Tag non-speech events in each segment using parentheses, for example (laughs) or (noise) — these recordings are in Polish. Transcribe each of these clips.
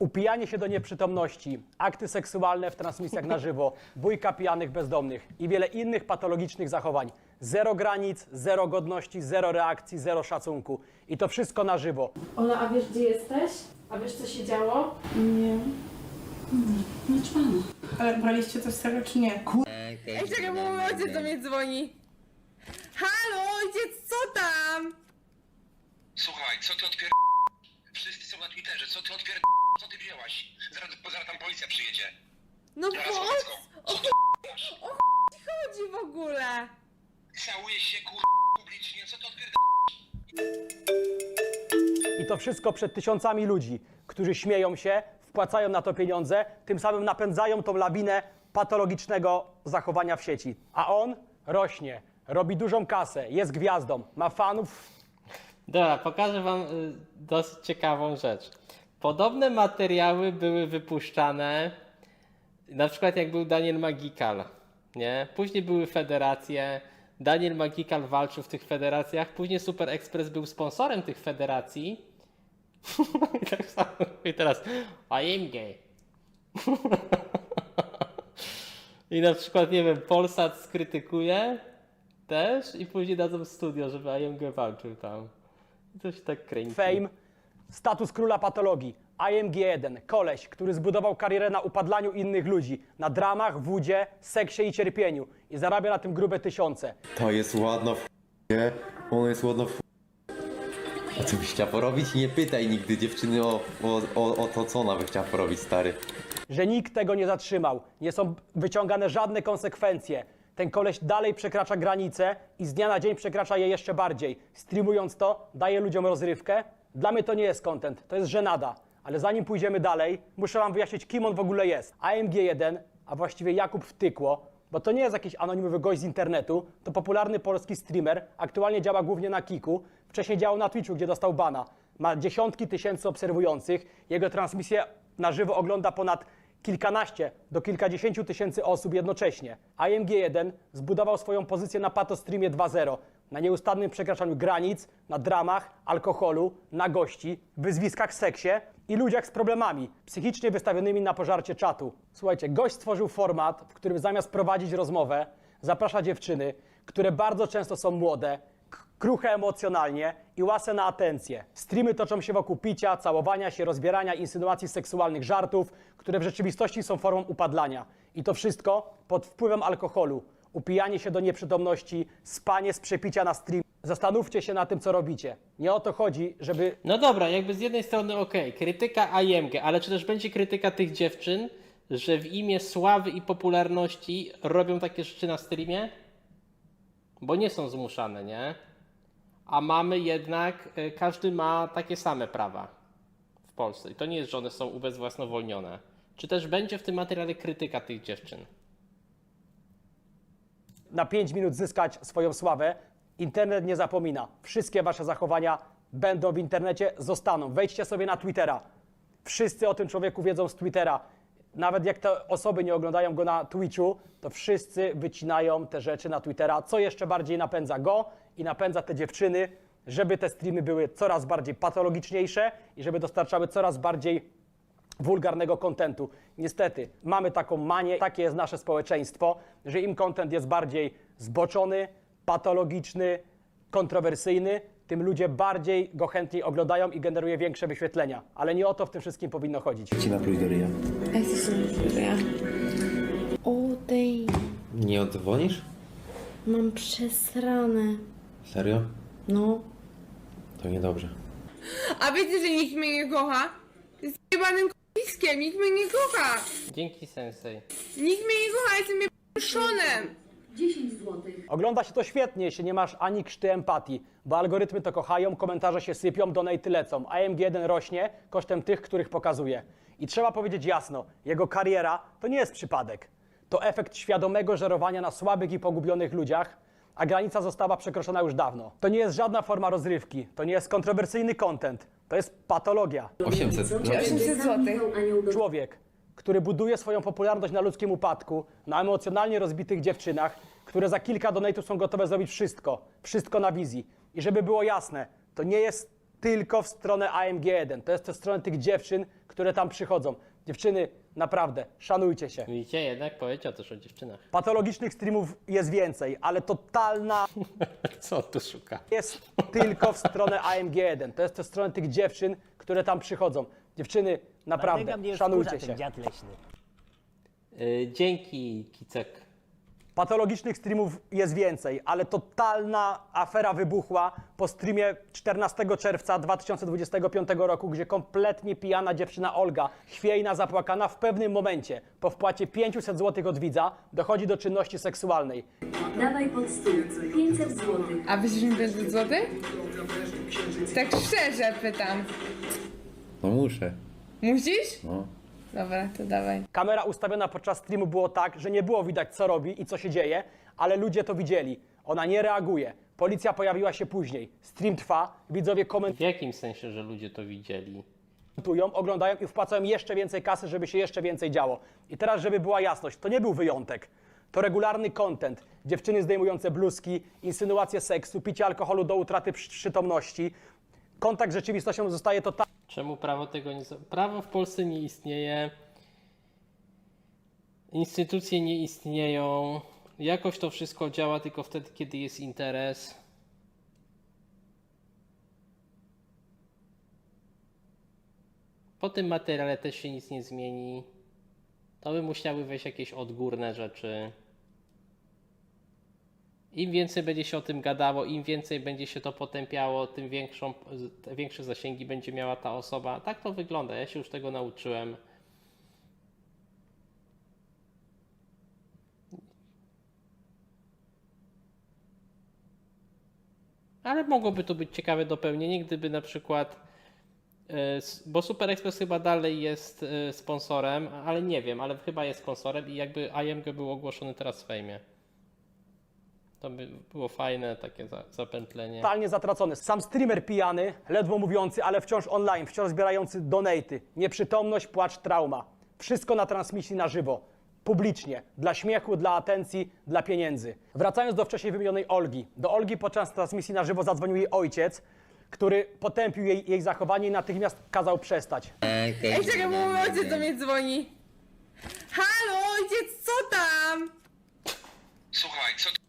Upijanie się do nieprzytomności, akty seksualne w transmisjach na żywo, (laughs) bójka pijanych bezdomnych i wiele innych patologicznych zachowań. Zero granic, zero godności, zero reakcji, zero szacunku. I to wszystko na żywo. Ola, a wiesz gdzie jesteś? A wiesz co się działo? Nie. Nie czpano. Ale braliście coś z tego, czy nie? Ej, czekaj, bo mój ojciec do mnie dzwoni. Halo, ojciec, co tam? Słuchaj, co ty odpier... Wszyscy są na Twitterze, co ty odpier... Co ty wzięłaś? Zaraz, zaraz tam policja przyjedzie. No Zaraz po o Co ty masz? chodzi w ogóle? Całujesz się kur... publicznie, co ty odpier... I to wszystko przed tysiącami ludzi, którzy śmieją się, wpłacają na to pieniądze, tym samym napędzają tą lawinę patologicznego zachowania w sieci. A on rośnie, robi dużą kasę, jest gwiazdą, ma fanów Dobra, pokażę wam y, dosyć ciekawą rzecz. Podobne materiały były wypuszczane, na przykład jak był Daniel Magikal, nie? Później były federacje, Daniel Magikal walczył w tych federacjach, później Super Express był sponsorem tych federacji. (laughs) I tak samo i teraz I am gay. (laughs) I na przykład, nie wiem, Polsat skrytykuje też i później dadzą studio, żeby I am gay walczył tam. I to się tak kręci. fame, status króla patologii. IMG1, koleś, który zbudował karierę na upadlaniu innych ludzi, na dramach, wódzie, seksie i cierpieniu i zarabia na tym grube tysiące. To jest ładno w nie? Ono jest ładno w A co byś chciała porobić? Nie pytaj nigdy dziewczyny o, o, o, o to, co ona by chciała porobić, stary. Że nikt tego nie zatrzymał, nie są wyciągane żadne konsekwencje. Ten koleś dalej przekracza granice i z dnia na dzień przekracza je jeszcze bardziej. Streamując to, daje ludziom rozrywkę. Dla mnie to nie jest content, to jest żenada. Ale zanim pójdziemy dalej, muszę wam wyjaśnić, kim on w ogóle jest. AMG1, a właściwie Jakub Wtykło, bo to nie jest jakiś anonimowy gość z internetu, to popularny polski streamer, aktualnie działa głównie na Kiku, wcześniej działał na Twitchu, gdzie dostał bana. Ma dziesiątki tysięcy obserwujących, jego transmisję na żywo ogląda ponad kilkanaście do kilkadziesięciu tysięcy osób jednocześnie. IMG1 zbudował swoją pozycję na Patostreamie 2.0, na nieustannym przekraczaniu granic, na dramach, alkoholu, na gości, wyzwiskach seksie i ludziach z problemami, psychicznie wystawionymi na pożarcie czatu. Słuchajcie, gość stworzył format, w którym zamiast prowadzić rozmowę, zaprasza dziewczyny, które bardzo często są młode, kruche emocjonalnie i łase na atencję. Streamy toczą się wokół picia, całowania się, rozbierania, insynuacji seksualnych żartów, które w rzeczywistości są formą upadlania. I to wszystko pod wpływem alkoholu. Upijanie się do nieprzytomności, spanie z przepicia na stream. Zastanówcie się na tym, co robicie. Nie o to chodzi, żeby No dobra, jakby z jednej strony okej, krytyka IMG, ale czy też będzie krytyka tych dziewczyn, że w imię sławy i popularności robią takie rzeczy na streamie? Bo nie są zmuszane, nie? A mamy jednak, y, każdy ma takie same prawa w Polsce. I to nie jest, że one są ubezwłasnowolnione. Czy też będzie w tym materiale krytyka tych dziewczyn? Na 5 minut zyskać swoją sławę. Internet nie zapomina. Wszystkie wasze zachowania będą w internecie, zostaną. Wejdźcie sobie na Twittera. Wszyscy o tym człowieku wiedzą z Twittera. Nawet jak te osoby nie oglądają go na Twitchu, to wszyscy wycinają te rzeczy na Twittera, co jeszcze bardziej napędza go i napędza te dziewczyny, żeby te streamy były coraz bardziej patologiczniejsze i żeby dostarczały coraz bardziej wulgarnego kontentu. Niestety, mamy taką manię, takie jest nasze społeczeństwo, że im kontent jest bardziej zboczony, patologiczny, kontrowersyjny, tym ludzie bardziej go chętniej oglądają i generuje większe wyświetlenia. Ale nie o to w tym wszystkim powinno chodzić. Ci napluć do ryja. O tej, Nie odzwonisz? mam przesrane. Serio? No. To niedobrze. A wiecie, że nikt mnie nie kocha? Jest jebanym k***iskiem, nikt mnie nie kocha. Dzięki Sensei. Nikt mnie nie kocha, jestem szonem. Ogląda się to świetnie, jeśli nie masz ani krzty empatii, bo algorytmy to kochają, komentarze się sypią, donaty lecą. AMG1 rośnie kosztem tych, których pokazuje. I trzeba powiedzieć jasno, jego kariera to nie jest przypadek. To efekt świadomego żerowania na słabych i pogubionych ludziach, a granica została przekroczona już dawno. To nie jest żadna forma rozrywki, to nie jest kontrowersyjny content, to jest patologia. 800. 800 złotych. Człowiek, który buduje swoją popularność na ludzkim upadku, na emocjonalnie rozbitych dziewczynach, które za kilka donatów są gotowe zrobić wszystko, wszystko na wizji. I żeby było jasne, to nie jest tylko w stronę AMG1, to jest w stronę tych dziewczyn, które tam przychodzą. Dziewczyny, naprawdę, szanujcie się. Widzicie, jednak powiedział też o dziewczynach. Patologicznych streamów jest więcej, ale totalna (laughs) Co on tu szuka? jest tylko w stronę AMG1. To jest to stronę tych dziewczyn, które tam przychodzą. Dziewczyny, naprawdę, szanujcie się. Yy, dzięki, Kicek. Patologicznych streamów jest więcej, ale totalna afera wybuchła po streamie 14 czerwca 2025 roku, gdzie kompletnie pijana dziewczyna Olga, chwiejna, zapłakana, w pewnym momencie po wpłacie 500 zł od widza dochodzi do czynności seksualnej. Dawaj pod stół. 500 zł. A wyślesz mi 500 zł? Tak szczerze pytam. No muszę. Musisz? No. Dobra, to dawaj. Kamera ustawiona podczas streamu było tak, że nie było widać co robi i co się dzieje, ale ludzie to widzieli. Ona nie reaguje. Policja pojawiła się później. Stream trwa, widzowie komentują. W jakim sensie, że ludzie to widzieli? komentują, oglądają i wpłacają jeszcze więcej kasy, żeby się jeszcze więcej działo. I teraz, żeby była jasność, to nie był wyjątek. To regularny content. Dziewczyny zdejmujące bluzki, insynuacje seksu, picie alkoholu do utraty przy- przytomności. Kontakt z rzeczywistością zostaje totalnie Czemu prawo tego nie... Prawo w Polsce nie istnieje. Instytucje nie istnieją. Jakoś to wszystko działa tylko wtedy, kiedy jest interes. Po tym materiale też się nic nie zmieni. To by musiały wejść jakieś odgórne rzeczy. Im więcej będzie się o tym gadało, im więcej będzie się to potępiało, tym większą, większe zasięgi będzie miała ta osoba. Tak to wygląda, ja się już tego nauczyłem. Ale mogłoby to być ciekawe dopełnienie, gdyby na przykład. e, Bo Super Express chyba dalej jest e, sponsorem, ale nie wiem, ale chyba jest sponsorem i jakby IMG był ogłoszony teraz w fejmie. To by było fajne takie za, zapętlenie. totalnie zatracony. Sam streamer pijany, ledwo mówiący, ale wciąż online, wciąż zbierający donaty. Nieprzytomność, płacz, trauma. Wszystko na transmisji na żywo. Publicznie. Dla śmiechu, dla atencji, dla pieniędzy. Wracając do wcześniej wymienionej Olgi. Do Olgi podczas transmisji na żywo zadzwonił jej ojciec, który potępił jej, jej zachowanie i natychmiast kazał przestać. Ej, czekaj, bo mój ojciec do mnie dzwoni. Halo, ojciec, co tam? Słuchaj, co?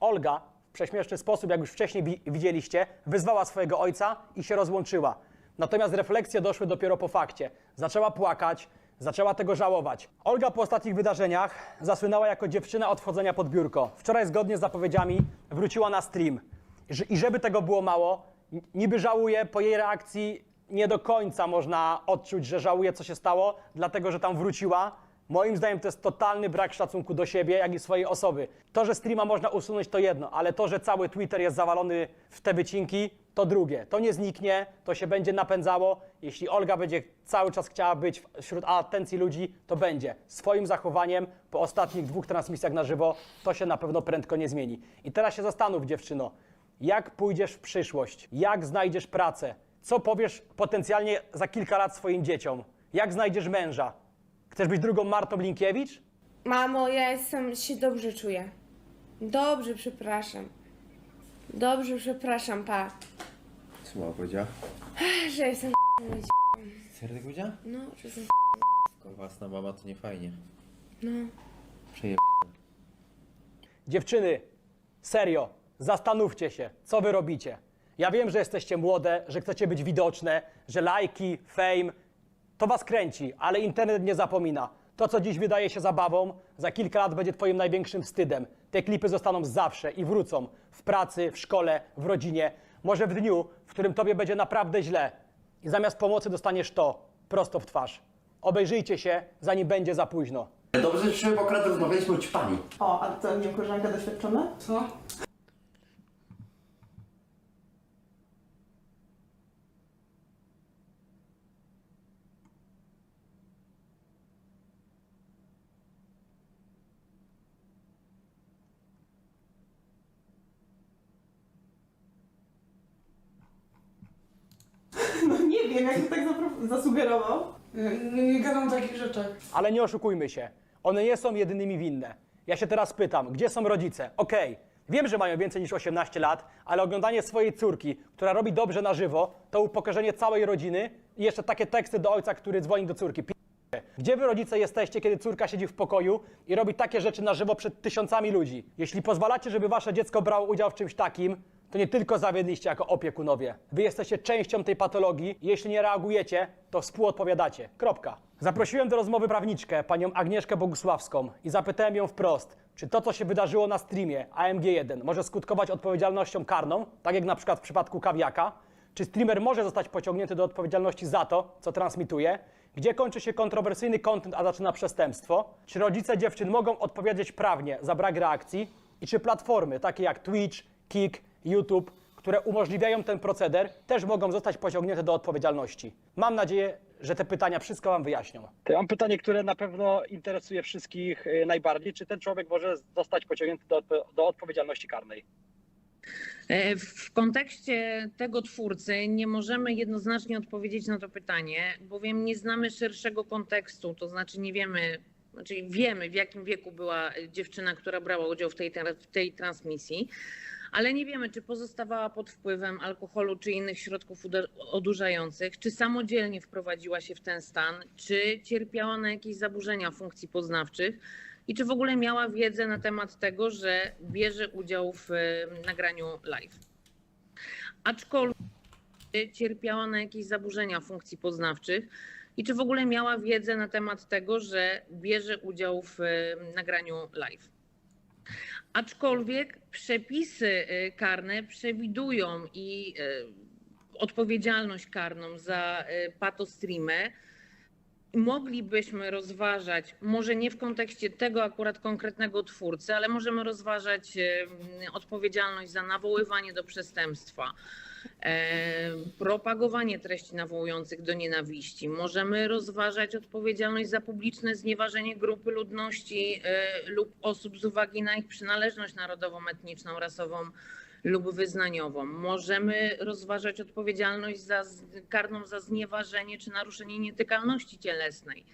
Olga w prześmieszny sposób, jak już wcześniej wi- widzieliście, wyzwała swojego ojca i się rozłączyła. Natomiast refleksje doszły dopiero po fakcie. Zaczęła płakać, zaczęła tego żałować. Olga po ostatnich wydarzeniach zasłynęła jako dziewczyna od wchodzenia pod biurko. Wczoraj zgodnie z zapowiedziami wróciła na stream. I żeby tego było mało, niby żałuje, po jej reakcji nie do końca można odczuć, że żałuje, co się stało, dlatego że tam wróciła. Moim zdaniem to jest totalny brak szacunku do siebie, jak i swojej osoby. To, że streama można usunąć, to jedno, ale to, że cały Twitter jest zawalony w te wycinki, to drugie. To nie zniknie, to się będzie napędzało. Jeśli Olga będzie cały czas chciała być wśród atencji ludzi, to będzie. Swoim zachowaniem po ostatnich dwóch transmisjach na żywo to się na pewno prędko nie zmieni. I teraz się zastanów, dziewczyno, jak pójdziesz w przyszłość? Jak znajdziesz pracę? Co powiesz potencjalnie za kilka lat swoim dzieciom? Jak znajdziesz męża? Chcesz być drugą Martą Linkiewicz? Mamo, ja jestem, się dobrze czuję. Dobrze, przepraszam. Dobrze, przepraszam, pa. Co mama powiedziała? Że jestem Serio tak powiedziała? No, że jestem Własna mama to nie fajnie. No. Przeje... Dziewczyny, serio, zastanówcie się, co wy robicie. Ja wiem, że jesteście młode, że chcecie być widoczne, że lajki, fame, to was kręci, ale internet nie zapomina. To, co dziś wydaje się zabawą, za kilka lat będzie twoim największym wstydem. Te klipy zostaną zawsze i wrócą. W pracy, w szkole, w rodzinie. Może w dniu, w którym tobie będzie naprawdę źle. I zamiast pomocy dostaniesz to, prosto w twarz. Obejrzyjcie się, zanim będzie za późno. Dobrze, że akurat rozmawialiśmy o ćpani. O, a to nie koleżanka doświadczona? Co? No nie wiem, jak tak zapro- zasugerował. Nie, nie gadam o takich rzeczach. Ale nie oszukujmy się, one nie są jedynymi winne. Ja się teraz pytam, gdzie są rodzice? Okej, wiem, że mają więcej niż 18 lat, ale oglądanie swojej córki, która robi dobrze na żywo, to upokorzenie całej rodziny I jeszcze takie teksty do ojca, który dzwoni do córki. Gdzie wy rodzice jesteście, kiedy córka siedzi w pokoju i robi takie rzeczy na żywo przed tysiącami ludzi? Jeśli pozwalacie, żeby wasze dziecko brało udział w czymś takim, to nie tylko zawiedliście jako opiekunowie. Wy jesteście częścią tej patologii jeśli nie reagujecie, to współodpowiadacie. Kropka. Zaprosiłem do rozmowy prawniczkę, panią Agnieszkę Bogusławską i zapytałem ją wprost, czy to, co się wydarzyło na streamie AMG1 może skutkować odpowiedzialnością karną, tak jak na przykład w przypadku Kawiaka, czy streamer może zostać pociągnięty do odpowiedzialności za to, co transmituje? Gdzie kończy się kontrowersyjny content, a zaczyna przestępstwo? Czy rodzice dziewczyn mogą odpowiedzieć prawnie za brak reakcji? I czy platformy takie jak Twitch, Kik, YouTube, które umożliwiają ten proceder, też mogą zostać pociągnięte do odpowiedzialności? Mam nadzieję, że te pytania wszystko Wam wyjaśnią. To ja mam pytanie, które na pewno interesuje wszystkich y, najbardziej. Czy ten człowiek może zostać pociągnięty do, do odpowiedzialności karnej? E, W kontekście tego twórcy nie możemy jednoznacznie odpowiedzieć na to pytanie, bowiem nie znamy szerszego kontekstu, to znaczy nie wiemy, znaczy wiemy w jakim wieku była dziewczyna, która brała udział w tej, w tej transmisji, ale nie wiemy, czy pozostawała pod wpływem alkoholu czy innych środków odurzających, czy samodzielnie wprowadziła się w ten stan, czy cierpiała na jakieś zaburzenia funkcji poznawczych i czy w ogóle miała wiedzę na temat tego, że bierze udział w nagraniu live. Aczkolwiek cierpiała na jakieś zaburzenia funkcji poznawczych i czy w ogóle miała wiedzę na temat tego, że bierze udział w nagraniu live. Aczkolwiek przepisy e, karne przewidują i e, odpowiedzialność karną za e, patostreamę moglibyśmy rozważać, może nie w kontekście tego akurat konkretnego twórcy, ale możemy rozważać odpowiedzialność za nawoływanie do przestępstwa, propagowanie treści nawołujących do nienawiści. Możemy rozważać odpowiedzialność za publiczne znieważenie grupy ludności e, lub osób z uwagi na ich przynależność narodową, etniczną, rasową lub wyznaniową. Możemy rozważać odpowiedzialność za, karną za znieważenie czy naruszenie nietykalności cielesnej,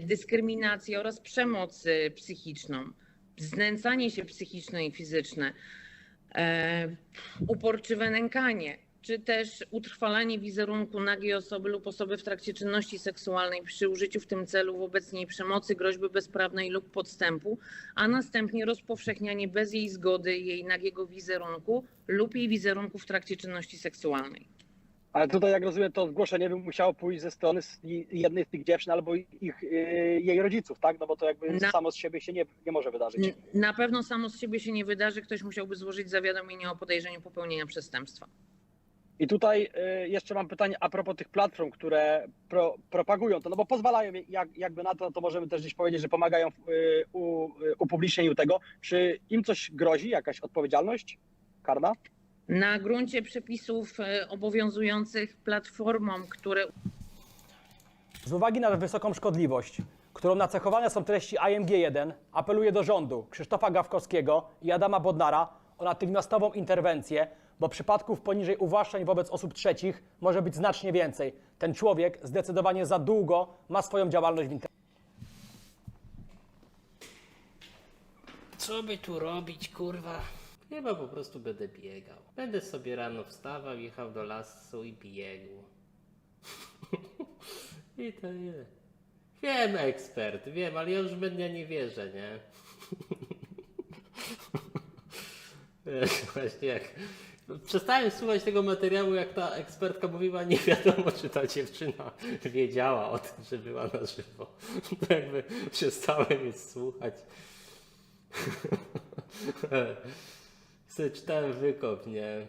dyskryminację oraz przemoc psychiczną, znęcanie się psychiczne i fizyczne, e, uporczywe nękanie, czy też utrwalanie wizerunku nagiej osoby lub osoby w trakcie czynności seksualnej przy użyciu w tym celu wobec niej przemocy, groźby bezprawnej lub podstępu, a następnie rozpowszechnianie bez jej zgody jej nagiego wizerunku lub jej wizerunku w trakcie czynności seksualnej. Ale tutaj, jak rozumiem, to zgłoszenie by musiało pójść ze strony jednej z tych dziewczyn albo ich, y, jej rodziców, tak? No bo to jakby Na- samo z siebie się nie, nie może wydarzyć. Na pewno samo z siebie się nie wydarzy, ktoś musiałby złożyć zawiadomienie o podejrzeniu popełnienia przestępstwa. I tutaj y, jeszcze mam pytanie a propos tych platform, które pro, propagują to, no bo pozwalają jak, jakby na to, to możemy też gdzieś powiedzieć, że pomagają w y, u, y, upublicznieniu tego. Czy im coś grozi, jakaś odpowiedzialność karna? Na gruncie przepisów obowiązujących platformom, które Z uwagi na wysoką szkodliwość, którą nacechowane są treści IMG1, apeluję do rządu Krzysztofa Gawkowskiego i Adama Bodnara o natychmiastową interwencję, bo przypadków poniżej uwłaszczeń wobec osób trzecich może być znacznie więcej. Ten człowiek zdecydowanie za długo ma swoją działalność w internecie. Co by tu robić, kurwa? Chyba po prostu będę biegał. Będę sobie rano wstawał, jechał do lasu i biegł. (laughs) I to jest. Wiem, ekspert, wiem, ale ja już będę nie wierzę, nie? (laughs) Wiesz, Właśnie jak. Przestałem słuchać tego materiału, jak ta ekspertka mówiła, nie wiadomo, czy ta dziewczyna wiedziała o tym, że była na żywo. (laughs) To jakby przestałem jej słuchać. (laughs) Sobie czytałem wykop, nie?